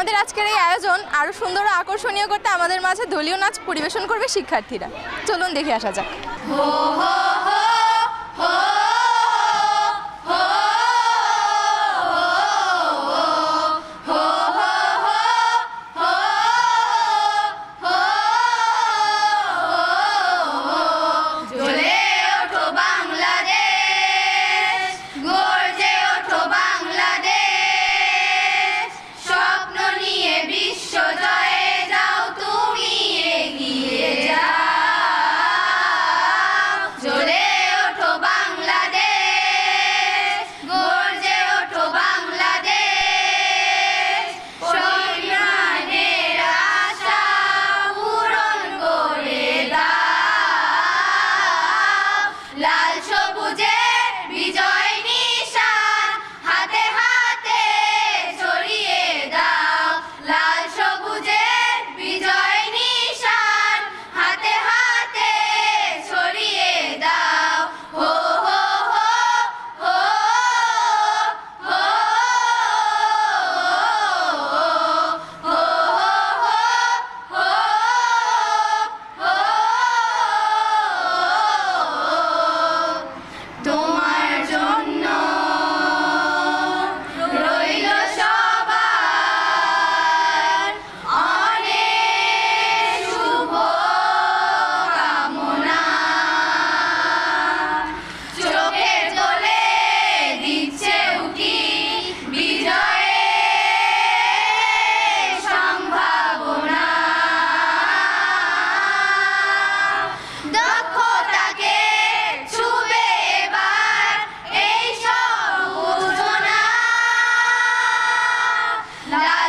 আমাদের আজকের এই আয়োজন আরও সুন্দর ও আকর্ষণীয় করতে আমাদের মাঝে দলীয় নাচ পরিবেশন করবে শিক্ষার্থীরা। চলুন দেখে আসা যাক। লাল La